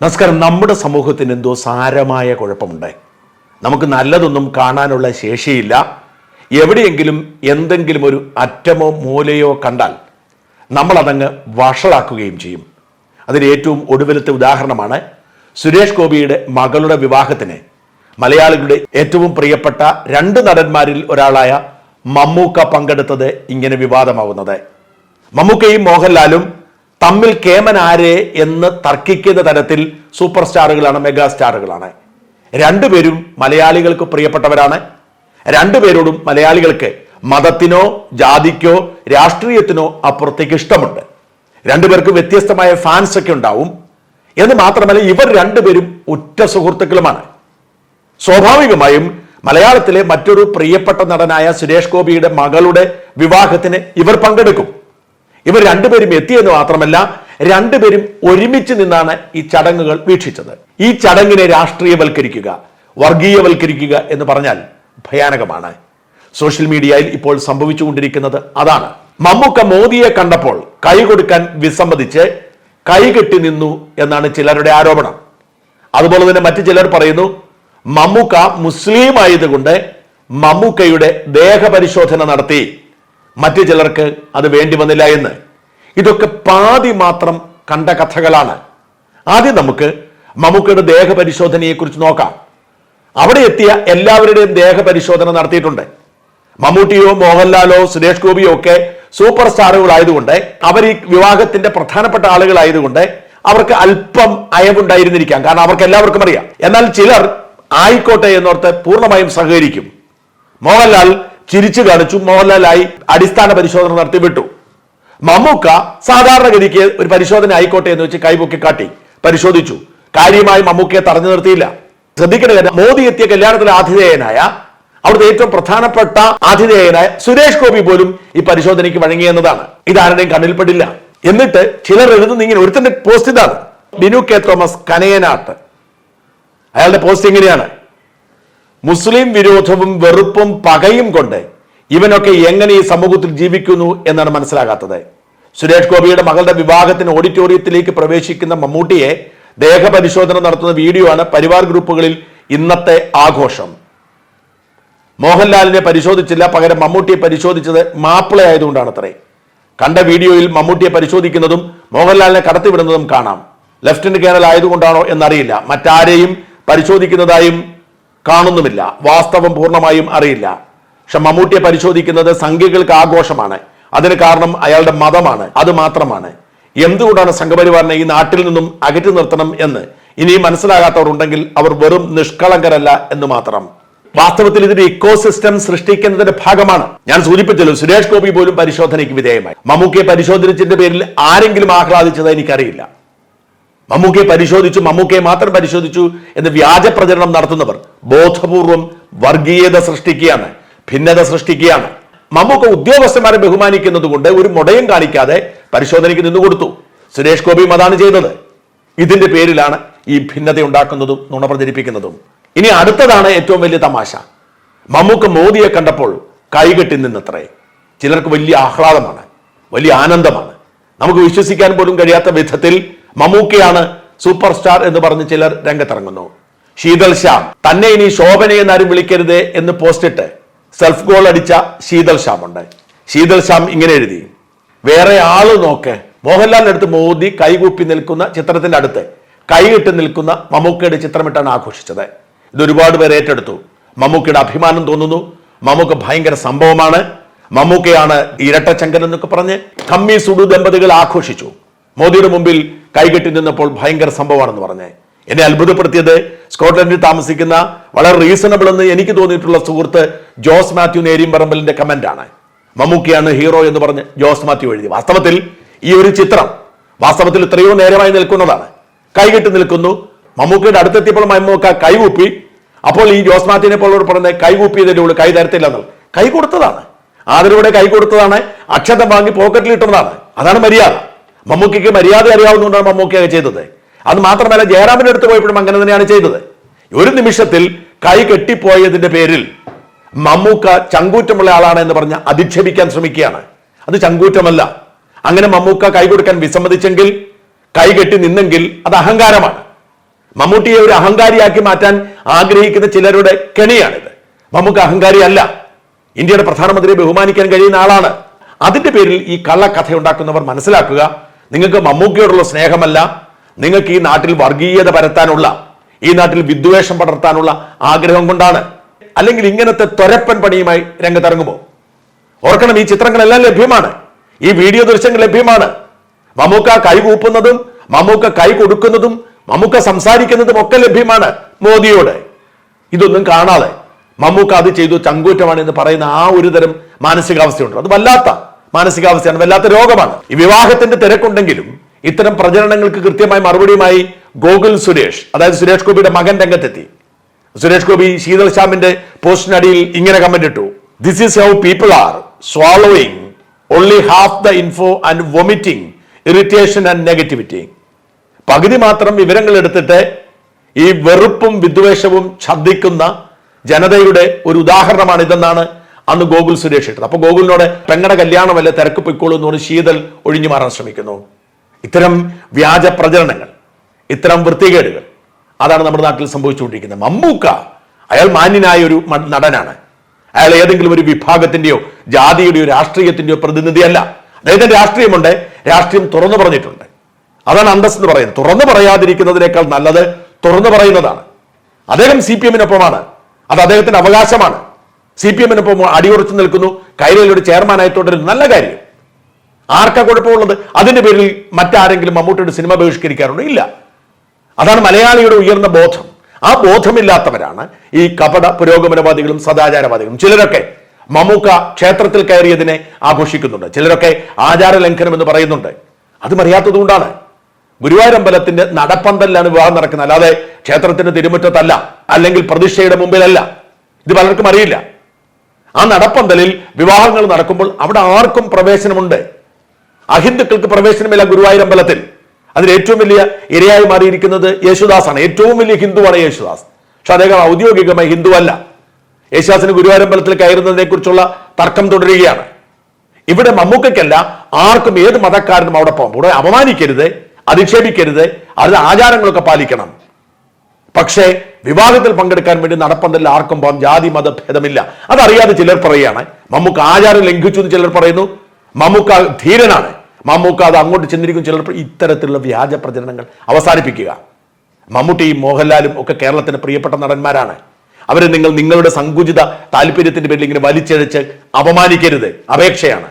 നമസ്കാരം. നമ്മുടെ സമൂഹത്തിന് എന്തോ സാരമായ കുഴപ്പമുണ്ട് നമുക്ക് നല്ലതൊന്നും കാണാനുള്ള ശേഷിയില്ല. എവിടെയെങ്കിലും എന്തെങ്കിലും ഒരു അറ്റമോ മൂലയോ കണ്ടാൽ നമ്മളതങ്ങ് വഷളാക്കുകയും ചെയ്യും. അതിന് ഏറ്റവും ഒടുവിലത്തെ ഉദാഹരണമാണ് സുരേഷ് ഗോപിയുടെ മകളുടെ വിവാഹത്തിന് മലയാളികളുടെ ഏറ്റവും പ്രിയപ്പെട്ട രണ്ട് നടന്മാരിൽ ഒരാളായ മമ്മൂക്ക പങ്കെടുത്തത് ഇങ്ങനെ വിവാദമാവുന്നത്. മമ്മൂക്കയും മോഹൻലാലും തമ്മിൽ കേമൻ ആര് എന്ന് തർക്കിക്കുന്ന തരത്തിൽ സൂപ്പർ സ്റ്റാറുകളാണ് മെഗാ സ്റ്റാറുകളാണ് രണ്ടുപേരും മലയാളികൾക്ക് പ്രിയപ്പെട്ടവരാണ്. രണ്ടുപേരോടും മലയാളികൾക്ക് മതത്തിനോ ജാതിക്കോ രാഷ്ട്രീയത്തിനോ അപ്പുറത്തേക്ക് ഇഷ്ടമുണ്ട്. രണ്ടുപേർക്ക് വ്യത്യസ്തമായ ഫാൻസ് ഒക്കെ ഉണ്ടാവും. എന്ന് മാത്രമല്ല ഇവർ രണ്ടുപേരും ഉറ്റ സുഹൃത്തുക്കളുമാണ്. സ്വാഭാവികമായും മലയാളത്തിലെ മറ്റൊരു പ്രിയപ്പെട്ട നടനായ സുരേഷ് ഗോപിയുടെ മകളുടെ വിവാഹത്തിന് ഇവർ പങ്കെടുക്കും. ഇവർ രണ്ടുപേരും എത്തിയെന്ന് മാത്രമല്ല രണ്ടുപേരും ഒരുമിച്ച് നിന്നാണ് ഈ ചടങ്ങുകൾ വീക്ഷിച്ചത്. ഈ ചടങ്ങിനെ രാഷ്ട്രീയവൽക്കരിക്കുക വർഗീയവൽക്കരിക്കുക എന്ന് പറഞ്ഞാൽ ഭയാനകമാണ്. സോഷ്യൽ മീഡിയയിൽ ഇപ്പോൾ സംഭവിച്ചുകൊണ്ടിരിക്കുന്നത് അതാണ്. മമ്മൂക്ക മോദിയെ കണ്ടപ്പോൾ കൈ കൊടുക്കാൻ വിസമ്മതിച്ച് കൈകെട്ടി നിന്നു എന്നാണ് ചിലരുടെ ആരോപണം. അതുപോലെ തന്നെ മറ്റു ചിലർ പറയുന്നു മമ്മൂക്ക മുസ്ലിം ആയതുകൊണ്ട് മമ്മൂക്കയുടെ ദേഹപരിശോധന നടത്തി. മറ്റു ചിലർക്ക് അത് വേണ്ടി വന്നില്ല എന്ന്. ഇതൊക്കെ പാതി മാത്രം കണ്ട കഥകളാണ്. ആദ്യം നമുക്ക് മമ്മൂക്കയുടെ ദേഹപരിശോധനയെക്കുറിച്ച് നോക്കാം. അവിടെ എത്തിയ എല്ലാവരുടെയും ദേഹപരിശോധന നടത്തിയിട്ടുണ്ട്. മമ്മൂട്ടിയോ മോഹൻലാലോ സുരേഷ് ഗോപിയോ ഒക്കെ സൂപ്പർ സ്റ്റാറുകളായതുകൊണ്ട് അവർ ഈ വിവാഹത്തിന്റെ പ്രധാനപ്പെട്ട ആളുകളായതുകൊണ്ട് അവർക്ക് അല്പം അയവുണ്ടായിരുന്നിരിക്കാം. കാരണം അവർക്ക് എല്ലാവർക്കും അറിയാം. എന്നാൽ ചിലർ ആയിക്കോട്ടെ എന്നോർത്ത് പൂർണമായും സഹകരിക്കും. മോഹൻലാൽ ചിരിച്ചു കാണിച്ചു മോഹൻലാലായി അടിസ്ഥാന പരിശോധന നടത്തി വിട്ടു മമ്മൂക്ക സാധാരണഗതിക്ക് ഒരു പരിശോധന ആയിക്കോട്ടെ എന്ന് വെച്ച് കൈപൊക്കി കാട്ടി പരിശോധിച്ചു. കാര്യമായി മമ്മൂക്കയെ തടഞ്ഞു നിർത്തിയില്ല. ശ്രദ്ധിക്കേണ്ട കാര്യം മോദി എത്തിയ കല്യാണത്തിലെ ആതിഥേയനായ അവിടുത്തെ ഏറ്റവും പ്രധാനപ്പെട്ട ആതിഥേയനായ സുരേഷ് ഗോപി പോലും ഈ പരിശോധനയ്ക്ക് വഴങ്ങിയെന്നതാണ്. ഇതാരുടെയും കണ്ണിൽപ്പെടില്ല എന്നിട്ട് ചിലർ എഴുതുന്ന ഇങ്ങനെ ഒരുത്തന്റെ പോസ്റ്റ് ഇതാണ്. Binu K Thomas Kanayanat. അയാളുടെ പോസ്റ്റ് ഇങ്ങനെയാണ്. മുസ്ലിം വിരോധവും വെറുപ്പും പകയും കൊണ്ട് ഇവനൊക്കെ എങ്ങനെ ഈ സമൂഹത്തിൽ ജീവിക്കുന്നു എന്നാണ് മനസ്സിലാകാത്തത്. സുരേഷ് ഗോപിയുടെ മകളുടെ വിവാഹത്തിന് ഓഡിറ്റോറിയത്തിലേക്ക് പ്രവേശിക്കുന്ന മമ്മൂട്ടിയെ ദേഹപരിശോധന നടത്തുന്ന വീഡിയോ ആണ് പരിവാർ ഗ്രൂപ്പുകളിൽ ഇന്നത്തെ ആഘോഷം. മോഹൻലാലിനെ പരിശോധിച്ചില്ല പകരം മമ്മൂട്ടിയെ പരിശോധിച്ചത് മാപ്പിള ആയതുകൊണ്ടാണ് അത്രേ കണ്ട വീഡിയോയിൽ മമ്മൂട്ടിയെ പരിശോധിക്കുന്നതും മോഹൻലാലിനെ കടത്തിവിടുന്നതും കാണാം. ലെഫ്റ്റനന്റ് കേണൽ ആയതുകൊണ്ടാണോ എന്നറിയില്ല. മറ്റാരെയും പരിശോധിക്കുന്നതായും കാണുന്നുമില്ല. വാസ്തവം പൂർണമായും അറിയില്ല. പക്ഷെ മമ്മൂട്ടിയെ പരിശോധിക്കുന്നത് സംഖ്യകൾക്ക് ആഘോഷമാണ്. അതിന് കാരണം അയാളുടെ മതമാണ്. അത് മാത്രമാണ്. എന്തുകൊണ്ടാണ് സംഘപരിവാറിനെ ഈ നാട്ടിൽ നിന്നും അകറ്റി നിർത്തണം എന്ന് ഇനിയും മനസ്സിലാകാത്തവർ ഉണ്ടെങ്കിൽ അവർ വെറും നിഷ്കളങ്കരല്ല എന്ന് മാത്രം. വാസ്തവത്തിൽ ഇതിന്റെ ഇക്കോസിസ്റ്റം സൃഷ്ടിക്കുന്നതിന്റെ ഭാഗമാണ്. ഞാൻ സൂചിപ്പിച്ചല്ലോ സുരേഷ് ഗോപി പോലും പരിശോധനയ്ക്ക് വിധേയമായി. മമ്മൂക്കയെ പരിശോധിച്ചതിന്റെ പേരിൽ ആരെങ്കിലും ആഹ്ലാദിച്ചത് എനിക്കറിയില്ല. മമ്മൂക്കയെ പരിശോധിച്ചു മമ്മൂക്കയെ മാത്രം പരിശോധിച്ചു എന്ന് വ്യാജ പ്രചരണം നടത്തുന്നവർ ബോധപൂർവം വർഗീയത സൃഷ്ടിക്കുകയാണ് ഭിന്നത സൃഷ്ടിക്കുകയാണ്. മമ്മൂക്ക ഉദ്യോഗസ്ഥന്മാരെ ബഹുമാനിക്കുന്നത് കൊണ്ട് ഒരു മുടയും കാണിക്കാതെ പരിശോധനയ്ക്ക് നിന്നു കൊടുത്തു. സുരേഷ് ഗോപിയും അതാണ് ചെയ്തത്. ഇതിന്റെ പേരിലാണ് ഈ ഭിന്നത ഉണ്ടാക്കുന്നതും നുണ പ്രചരിപ്പിക്കുന്നതും. ഇനി അടുത്തതാണ് ഏറ്റവും വലിയ തമാശ. മമ്മൂക്ക മോദിയെ കണ്ടപ്പോൾ കൈകെട്ടി നിന്നത്രേ. ചിലർക്ക് വലിയ ആഹ്ലാദമാണ് വലിയ ആനന്ദമാണ്. നമുക്ക് വിശ്വസിക്കാൻ പോലും കഴിയാത്ത വിധത്തിൽ മമ്മൂക്കയാണ് സൂപ്പർ സ്റ്റാർ എന്ന് പറഞ്ഞ് ചിലർ രംഗത്തിറങ്ങുന്നു. ശീതൽ ശ്യാം തന്നെ ഇനി ശോഭന എന്നാരും വിളിക്കരുത് എന്ന് പോസ്റ്റിട്ട് സെൽഫ് ഗോൾ അടിച്ച ശീതൽ ശ്യാം ഉണ്ട് ശീതൽ ശ്യാം ഇങ്ങനെ എഴുതി വേറെ ആൾ നോക്ക്. അടുത്ത് മോദി കൈകൂപ്പി നിൽക്കുന്ന ചിത്രത്തിന്റെ അടുത്ത് കൈയിട്ട് നിൽക്കുന്ന മമ്മൂക്കയുടെ ചിത്രമിട്ടാണ് ആഘോഷിച്ചത്. ഇത് ഒരുപാട് പേർ ഏറ്റെടുത്തു. മമ്മൂക്കയുടെ അഭിമാനം തോന്നുന്നു. മമ്മൂക്ക ഭയങ്കര സംഭവമാണ്. മമ്മൂക്കയാണ് ഇരട്ടച്ചങ്കൻ എന്നൊക്കെ പറഞ്ഞ് കമ്മി സുഡു ദമ്പതികൾ ആഘോഷിച്ചു. മോദിയുടെ മുമ്പിൽ കൈകെട്ടി നിന്നപ്പോൾ ഭയങ്കര സംഭവമാണെന്ന് പറഞ്ഞേ. എന്നെ അത്ഭുതപ്പെടുത്തിയത് സ്കോട്ട്ലൻഡിൽ താമസിക്കുന്ന വളരെ റീസണബിൾ എന്ന് എനിക്ക് തോന്നിയിട്ടുള്ള സുഹൃത്ത് ജോസ് മാത്യു നേരിയമ്പറമ്പലിന്റെ കമന്റ് ആണ് മമ്മൂക്കിയാണ് ഹീറോ എന്ന് പറഞ്ഞ് ജോസ് മാത്യു എഴുതി. വാസ്തവത്തിൽ ഈ ഒരു ചിത്രം വാസ്തവത്തിൽ എത്രയോ നേരമായി നിൽക്കുന്നതാണ്. കൈകെട്ടി നിൽക്കുന്നു. മമ്മൂക്കയുടെ അടുത്തെത്തിയപ്പോൾ മമ്മൂക്ക കൈകൂപ്പി. അപ്പോൾ ഈ ജോസ് മാത്യുവിനെ പോലെ പറഞ്ഞ കൈകൂപ്പിയതിന്റെ ഉള്ളിൽ കൈ തരത്തില്ല കൈ കൊടുത്തതാണ്. ആദരവിടെ കൈ കൊടുത്തതാണ്. അക്ഷതം വാങ്ങി പോക്കറ്റിൽ ഇട്ടതാണ്. അതാണ് മര്യാദ. മമ്മൂക്കയ്ക്ക് മര്യാദ അറിയാവുന്നതുകൊണ്ടാണ് മമ്മൂക്കിയൊക്കെ ചെയ്തത്. അത് മാത്രമല്ല ജയറാമിന്റെ അടുത്ത് പോയപ്പോഴും അങ്ങനെ തന്നെയാണ് ചെയ്തത്. ഒരു നിമിഷത്തിൽ കൈ കെട്ടിപ്പോയതിന്റെ പേരിൽ മമ്മൂക്ക ചങ്കൂറ്റമുള്ള ആളാണ് എന്ന് പറഞ്ഞ് അധിക്ഷേപിക്കാൻ ശ്രമിക്കുകയാണ്. അത് ചങ്കൂറ്റമല്ല. അങ്ങനെ മമ്മൂക്ക കൈ കൊടുക്കാൻ വിസമ്മതിച്ചെങ്കിൽ കൈ കെട്ടി നിന്നെങ്കിൽ അത് അഹങ്കാരമാണ്. മമ്മൂട്ടിയെ ഒരു അഹങ്കാരിയാക്കി മാറ്റാൻ ആഗ്രഹിക്കുന്ന ചിലരുടെ കെണിയാണിത്. മമ്മൂക്ക അഹങ്കാരി അല്ല ഇന്ത്യയുടെ പ്രധാനമന്ത്രിയെ ബഹുമാനിക്കാൻ കഴിയുന്ന ആളാണ്. അതിന്റെ പേരിൽ ഈ കള്ളക്കഥ ഉണ്ടാക്കുന്നവർ മനസ്സിലാക്കുക നിങ്ങൾക്ക് മമ്മൂക്കയോടുള്ള സ്നേഹമല്ല നിങ്ങൾക്ക് ഈ നാട്ടിൽ വർഗീയത പരത്താനുള്ള ഈ നാട്ടിൽ വിദ്വേഷം പടർത്താനുള്ള ആഗ്രഹം കൊണ്ടാണ്. അല്ലെങ്കിൽ ഇങ്ങനത്തെ ത്വരപ്പൻ പണിയുമായി രംഗത്തിറങ്ങുമോ? ഓർക്കണം ഈ ചിത്രങ്ങളെല്ലാം ലഭ്യമാണ്. ഈ വീഡിയോ ദൃശ്യങ്ങൾ ലഭ്യമാണ്. മമ്മൂക്ക കൈ കൂപ്പുന്നതും മമ്മൂക്ക കൈ കൊടുക്കുന്നതും മമ്മൂക്ക സംസാരിക്കുന്നതും ഒക്കെ ലഭ്യമാണ് മോദിയോട്. ഇതൊന്നും കാണാതെ മമ്മൂക്ക അത് ചെയ്തു ചങ്കൂറ്റമാണ് എന്ന് പറയുന്ന ആ ഒരു തരം മാനസികാവസ്ഥയുണ്ട്. അത് വല്ലാത്ത മാനസികാവസ്ഥയാണ് വല്ലാത്ത രോഗമാണ്. ഈ വിവാഹത്തിന്റെ തിരക്കുണ്ടെങ്കിലും ഇത്തരം പ്രചരണങ്ങൾക്ക് കൃത്യമായി മറുപടിയുമായി ഗോകുൽ സുരേഷ് അതായത് സുരേഷ് ഗോപിയുടെ മകൻ രംഗത്തെത്തി. സുരേഷ് ഗോപി ശീതൽ ശ്യാമിന്റെ പോസ്റ്റിനടിയിൽ ഇങ്ങനെ കമന്റ് ഇട്ടു. This is how people are swallowing only half the info and vomiting irritation and negativity പകുതി മാത്രം വിവരങ്ങൾ എടുത്തിട്ട് ഈ വെറുപ്പും വിദ്വേഷവും ഛർദ്ദിക്കുന്ന ജനതയുടെ ഒരു ഉദാഹരണമാണ് ഇതെന്നാണ് അന്ന് ഗോകുൽ സുരേഷ് ഇട്ടത്. അപ്പൊ ഗോകുലിനോട് പെങ്ങടെ കല്യാണമല്ല തിരക്ക് പൊയ്ക്കോളൂ എന്ന് പറഞ്ഞ് ശീതൽ ഒഴിഞ്ഞു മാറാൻ ശ്രമിക്കുന്നു. ഇത്തരം വ്യാജ പ്രചരണങ്ങൾ ഇത്തരം വൃത്തികേടുകൾ അതാണ് നമ്മുടെ നാട്ടിൽ സംഭവിച്ചുകൊണ്ടിരിക്കുന്നത്. മമ്മൂക്ക അയാൾ മാന്യനായ ഒരു നടനാണ്. അയാൾ ഏതെങ്കിലും ഒരു വിഭാഗത്തിന്റെയോ ജാതിയുടെയോ രാഷ്ട്രീയത്തിന്റെയോ പ്രതിനിധിയല്ല. അദ്ദേഹത്തിന്റെ രാഷ്ട്രീയമുണ്ട് രാഷ്ട്രീയം തുറന്നു പറഞ്ഞിട്ടുണ്ട്. അതാണ് അന്തസ് എന്ന് പറയുന്നത്. തുറന്നു പറയാതിരിക്കുന്നതിനേക്കാൾ നല്ലത് തുറന്നു പറയുന്നതാണ്. അദ്ദേഹം സി പി എമ്മിനൊപ്പമാണ്. അത് അദ്ദേഹത്തിന്റെ അവകാശമാണ്. സി പി എമ്മിനൊപ്പം അടിയുറച്ചു നിൽക്കുന്നു. കൈരളിയുടെ ചെയർമാനായി തുടരുന്നു നല്ല കാര്യം. ആർക്കാ കുഴപ്പമുള്ളത്? അതിന്റെ പേരിൽ മറ്റാരെങ്കിലും മമ്മൂട്ടിയുടെ സിനിമ ബഹിഷ്കരിക്കാറുണ്ടോ? ഇല്ല. അതാണ് മലയാളിയുടെ ഉയർന്ന ബോധം. ആ ബോധമില്ലാത്തവരാണ് ഈ കപട പുരോഗമനവാദികളും സദാചാരവാദികളും. ചിലരൊക്കെ മമ്മൂക്ക ക്ഷേത്രത്തിൽ കയറിയതിനെ ആഘോഷിക്കുന്നുണ്ട്. ചിലരൊക്കെ ആചാര ലംഘനം എന്ന് പറയുന്നുണ്ട്. അതും അറിയാത്തതുകൊണ്ടാണ് ഗുരുവായൂരമ്പലത്തിന്റെ നടപ്പന്തലിലാണ് വിവാഹം നടക്കുന്നത്. അല്ലാതെ ക്ഷേത്രത്തിന്റെ തിരുമുറ്റത്തല്ല അല്ലെങ്കിൽ പ്രതിഷ്ഠയുടെ മുമ്പിലല്ല. ഇത് പലർക്കും അറിയില്ല. ആ നടപ്പന്തലിൽ വിവാഹങ്ങൾ നടക്കുമ്പോൾ അവിടെ ആർക്കും പ്രവേശനമുണ്ട്. അഹിന്ദുക്കൾക്ക് പ്രവേശനമില്ല ഗുരുവായൂരമ്പലത്തിൽ. അതിൽ ഏറ്റവും വലിയ ഇരയായി മാറിയിരിക്കുന്നത് യേശുദാസാണ്. ഏറ്റവും വലിയ ഹിന്ദുവാണ് യേശുദാസ്. പക്ഷെ അദ്ദേഹം ഔദ്യോഗികമായി ഹിന്ദുവല്ല. യേശുദാസിന് ഗുരുവായൂരമ്പലത്തിൽ കയറുന്നതിനെ കുറിച്ചുള്ള തർക്കം തുടരുകയാണ്. ഇവിടെ മമ്മൂക്കയ്ക്കല്ല ആർക്കും ഏത് മതക്കാരനും അവിടെ പോകാം ഇവിടെ അപമാനിക്കരുത് അധിക്ഷേപിക്കരുത് അതിൽ ആചാരങ്ങളൊക്കെ പാലിക്കണം. പക്ഷേ വിവാഹത്തിൽ പങ്കെടുക്കാൻ വേണ്ടി നടപ്പന്തലിൽ ആർക്കും പോകാം ജാതി മത ഭേദമില്ല. അതറിയാതെ ചിലർ പറയുകയാണ് മമ്മൂക്ക ആചാരം ലംഘിച്ചു എന്ന് ചിലർ പറയുന്നു. മമ്മൂക്ക ധീരനാണ്. മമ്മൂക്ക അത് അങ്ങോട്ട് ചെന്നിരിക്കും ചിലർ ഇത്തരത്തിലുള്ള വ്യാജ പ്രചരണങ്ങൾ അവസാനിപ്പിക്കുക. മമ്മൂട്ടിയും മോഹൻലാലും ഒക്കെ കേരളത്തിന് പ്രിയപ്പെട്ട നടന്മാരാണ്. അവരെ നിങ്ങൾ നിങ്ങളുടെ സങ്കുചിത താല്പര്യത്തിന്റെ പേരിൽ ഇങ്ങനെ വലിച്ചഴച്ച് അപമാനിക്കരുത്. അപേക്ഷയാണ്.